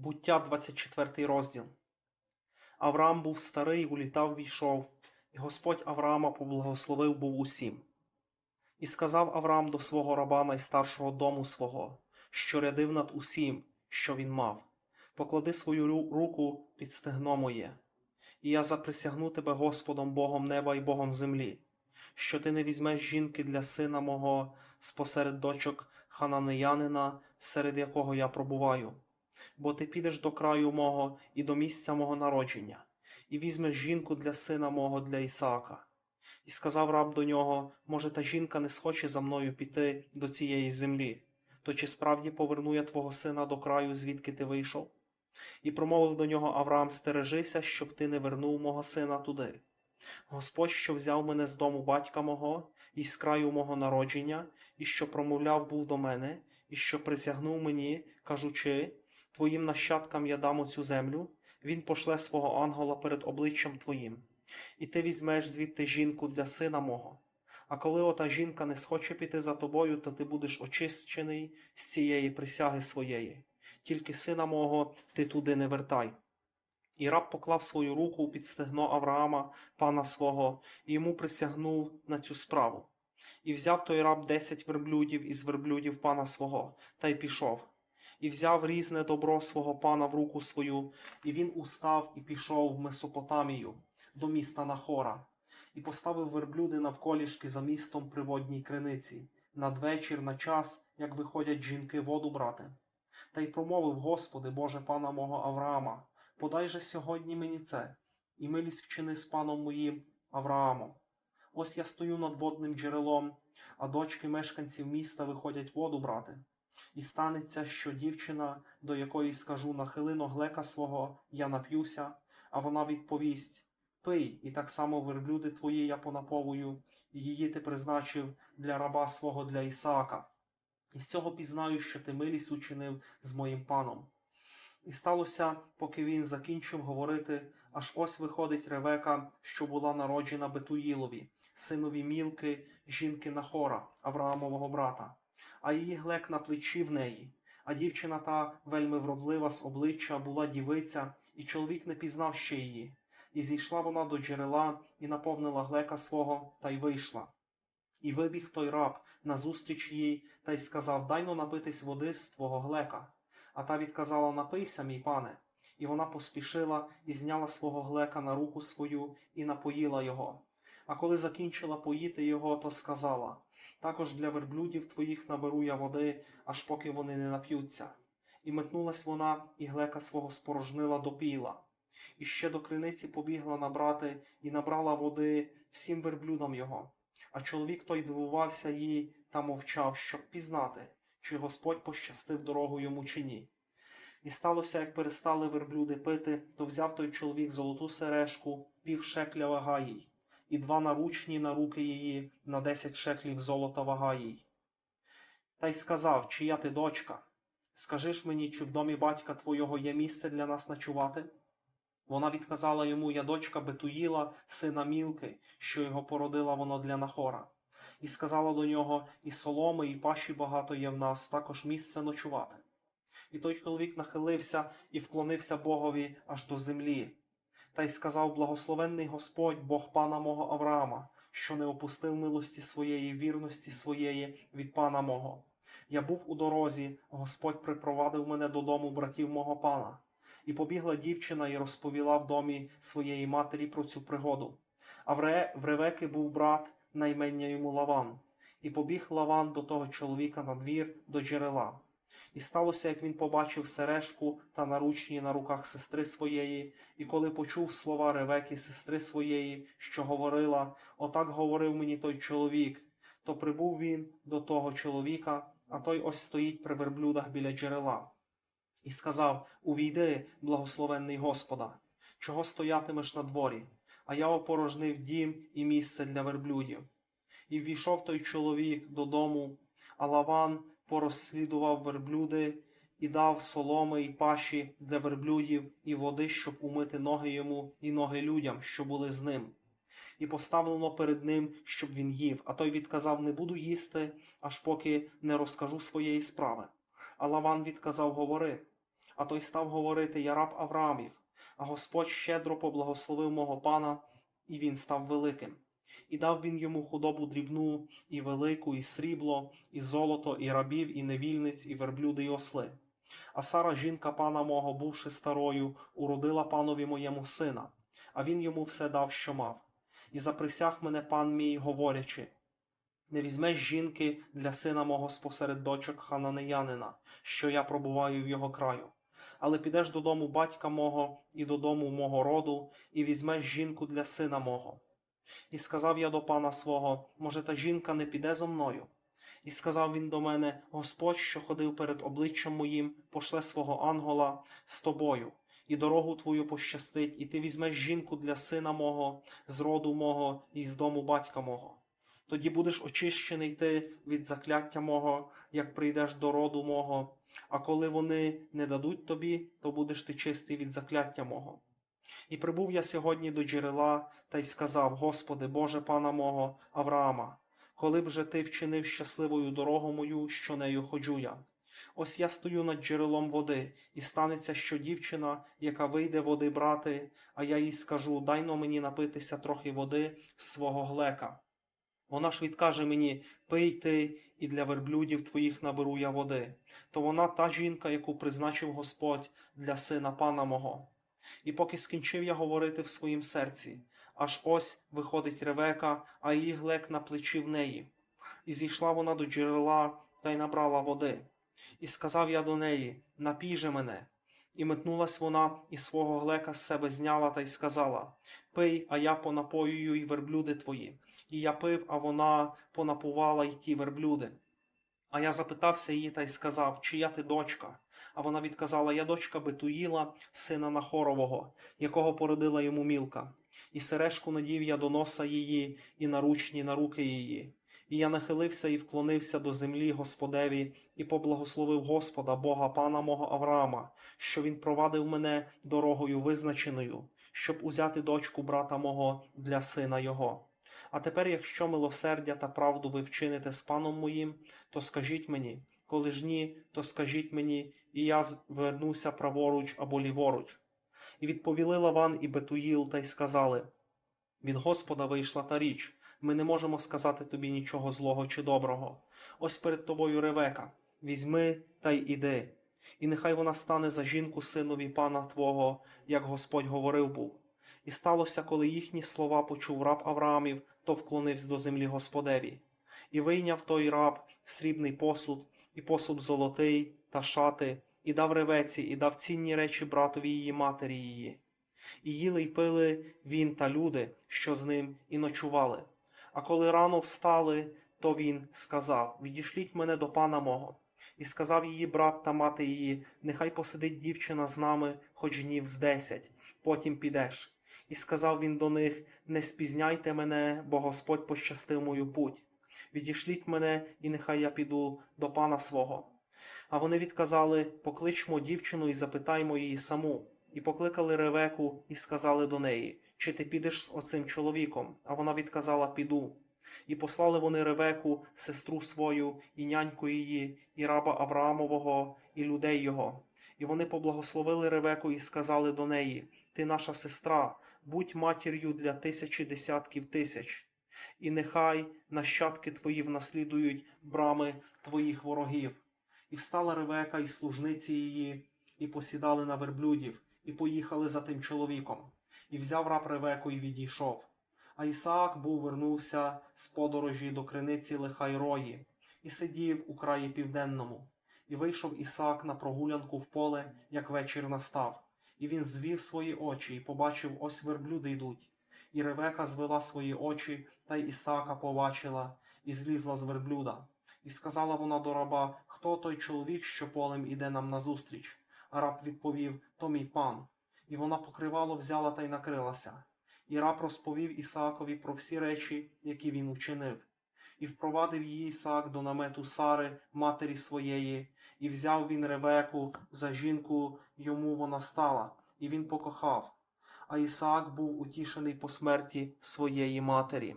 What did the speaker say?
Буття 24 розділ. Авраам був старий, у літа ввійшов, і Господь Авраама поблагословив був усім. І сказав Авраам до свого раба найстаршого дому свого, що рядив над усім, що він мав. Поклади свою руку під стегно моє, і я заприсягну тебе Господом Богом неба і Богом землі, що ти не візьмеш жінки для сина мого спосеред дочок хананеянина, серед якого я пробуваю бо ти підеш до краю мого і до місця мого народження, і візьмеш жінку для сина мого для Ісаака. І сказав раб до нього, може, та жінка не схоче за мною піти до цієї землі, то чи справді поверну я твого сина до краю, звідки ти вийшов? І промовив до нього Авраам, стережися, щоб ти не вернув мого сина туди. Господь, що взяв мене з дому батька мого, і з краю мого народження, і що промовляв був до мене, і що присягнув мені, кажучи, Твоїм нащадкам я дам оцю землю, він пошле свого ангела перед обличчям твоїм, і ти візьмеш звідти жінку для сина мого. А коли ота жінка не схоче піти за тобою, то ти будеш очищений з цієї присяги своєї. Тільки сина мого ти туди не вертай. І раб поклав свою руку під стегно Авраама, пана свого, і йому присягнув на цю справу. І взяв той раб десять верблюдів із верблюдів пана свого, та й пішов і взяв різне добро свого пана в руку свою, і він устав і пішов в Месопотамію до міста Нахора, і поставив верблюди навколішки за містом при водній криниці, надвечір на час, як виходять жінки воду брати. Та й промовив Господи, Боже пана мого Авраама, подай же сьогодні мені це, і милість вчини з паном моїм Авраамом. Ось я стою над водним джерелом, а дочки мешканців міста виходять воду брати. І станеться, що дівчина, до якої скажу нахили ноглека свого, я нап'юся, а вона відповість Пий, і так само верблюди твої я понаповую, її ти призначив для раба свого для Ісаака. І з цього пізнаю, що ти милість учинив з моїм паном. І сталося, поки він закінчив говорити, аж ось виходить Ревека, що була народжена Бетуїлові, синові Мілки, жінки Нахора, Авраамового брата а її глек на плечі в неї. А дівчина та вельми вродлива з обличчя була дівиця, і чоловік не пізнав ще її. І зійшла вона до джерела і наповнила глека свого, та й вийшла. І вибіг той раб назустріч їй та й сказав Дай но напитись води з твого глека. А та відказала Напийся, мій пане. І вона поспішила і зняла свого глека на руку свою і напоїла його. А коли закінчила поїти його, то сказала також для верблюдів твоїх наберу я води, аж поки вони не нап'ються. І метнулась вона, і глека свого спорожнила допіла. І ще до криниці побігла набрати і набрала води всім верблюдам його. А чоловік той дивувався їй та мовчав, щоб пізнати, чи Господь пощастив дорогу йому чи ні. І сталося, як перестали верблюди пити, то взяв той чоловік золоту сережку, пів шекля вага їй і два наручні на руки її на десять шеклів золота вага їй. Та й сказав, чия ти дочка? Скажи ж мені, чи в домі батька твого є місце для нас ночувати? Вона відказала йому, я дочка Бетуїла, сина Мілки, що його породила воно для Нахора, і сказала до нього, і соломи, і паші багато є в нас, також місце ночувати. І той чоловік нахилився і вклонився Богові аж до землі, та й сказав благословенний Господь, Бог пана мого Авраама, що не опустив милості своєї, вірності своєї від пана мого. Я був у дорозі, Господь припровадив мене додому братів мого пана. І побігла дівчина і розповіла в домі своєї матері про цю пригоду. А в, Ре, в Ревеки був брат, наймення йому Лаван, і побіг Лаван до того чоловіка на двір до джерела. І сталося, як він побачив сережку та наручні на руках сестри своєї, і коли почув слова Ревеки, сестри своєї, що говорила Отак говорив мені той чоловік, то прибув він до того чоловіка, а той ось стоїть при верблюдах біля джерела. І сказав Увійди, благословенний Господа, чого стоятимеш на дворі, а я опорожнив дім і місце для верблюдів. І ввійшов той чоловік додому, а Лаван порозслідував верблюди і дав соломи й паші для верблюдів і води, щоб умити ноги йому і ноги людям, що були з ним. І поставлено перед ним, щоб він їв, а той відказав не буду їсти, аж поки не розкажу своєї справи. А Лаван відказав говори. А той став говорити, я раб Авраамів, а Господь щедро поблагословив мого пана, і він став великим. І дав він йому худобу дрібну, і велику, і срібло, і золото, і рабів, і невільниць, і верблюди, і осли. А Сара, жінка пана мого, бувши старою, уродила панові моєму сина, а він йому все дав, що мав. І заприсяг мене пан мій, говорячи: не візьмеш жінки для сина мого спосеред дочок хананеянина, що я пробуваю в його краю. Але підеш додому батька мого і додому мого роду, і візьмеш жінку для сина мого. І сказав я до пана свого, може, та жінка не піде зо мною. І сказав він до мене: Господь, що ходив перед обличчям моїм, пошле свого ангола з тобою, і дорогу твою пощастить, і ти візьмеш жінку для сина мого, з роду мого і з дому батька мого. Тоді будеш очищений ти від закляття мого, як прийдеш до роду мого, а коли вони не дадуть тобі, то будеш ти чистий від закляття мого. І прибув я сьогодні до джерела та й сказав: Господи, Боже пана мого Авраама, коли б же ти вчинив щасливою дорогу мою, що нею ходжу я. Ось я стою над джерелом води, і станеться, що дівчина, яка вийде води брати, а я їй скажу: дай но мені напитися трохи води з свого глека. Вона ж відкаже мені: пий ти, і для верблюдів твоїх наберу я води. То вона та жінка, яку призначив Господь для сина пана мого. І поки скінчив я говорити в своїм серці, аж ось виходить Ревека, а її глек на плечі в неї. І зійшла вона до джерела та й набрала води. І сказав я до неї: Напій же мене. І метнулась вона, і свого глека з себе зняла та й сказала: Пий, а я понапоюю й верблюди твої. І я пив, а вона понапувала й ті верблюди. А я запитався її та й сказав, чия ти дочка? А вона відказала: Я дочка Бетуїла, сина Нахорового, якого породила йому мілка. І сережку надів я до носа її, і наручні на руки її. І я нахилився і вклонився до землі Господеві, і поблагословив Господа, Бога пана мого Авраама, що він провадив мене дорогою визначеною, щоб узяти дочку брата мого для сина його. А тепер, якщо милосердя та правду ви вчините з паном моїм, то скажіть мені, коли ж ні, то скажіть мені, і я звернуся праворуч або ліворуч. І відповіли Лаван і Бетуїл та й сказали: Від Господа вийшла та річ, ми не можемо сказати тобі нічого злого чи доброго. Ось перед тобою Ревека, візьми та й іди, і нехай вона стане за жінку синові пана твого, як Господь говорив був. І сталося, коли їхні слова почув раб Авраамів, то вклонився до землі Господеві. І вийняв той раб срібний посуд, і посуд золотий та шати, і дав ревеці, і дав цінні речі братові її матері її. І їли й пили він та люди, що з ним, і ночували. А коли рано встали, то він сказав: Відішліть мене до пана мого. І сказав її брат та мати її: Нехай посидить дівчина з нами, хоч днів з десять, потім підеш. І сказав він до них: Не спізняйте мене, бо Господь пощастив мою путь. Відішліть мене, і нехай я піду до пана свого. А вони відказали: Покличмо дівчину і запитаймо її саму. І покликали Ревеку, і сказали до неї: Чи ти підеш з оцим чоловіком? А вона відказала: Піду. І послали вони Ревеку, сестру свою, і няньку її, і раба Авраамового, і людей його. І вони поблагословили Ревеку і сказали до неї: Ти наша сестра, будь матір'ю для тисячі десятків тисяч, і нехай нащадки твої внаслідують брами твоїх ворогів. І встала Ревека і служниці її, і посідали на верблюдів, і поїхали за тим чоловіком. І взяв раб Ревеку і відійшов. А Ісаак був вернувся з подорожі до криниці Лехайрої, і сидів у краї південному. І вийшов Ісаак на прогулянку в поле, як вечір настав. І він звів свої очі і побачив, ось верблюди йдуть. І Ревека звела свої очі, та й Ісаака побачила, і злізла з верблюда. І сказала вона до раба, хто той чоловік, що полем іде нам назустріч? Раб відповів, то мій пан. І вона покривало взяла та й накрилася. І раб розповів Ісаакові про всі речі, які він учинив. І впровадив її Ісаак до намету Сари, матері своєї, і взяв він Ревеку за жінку, йому вона стала, і він покохав. А Ісаак був утішений по смерті своєї матері.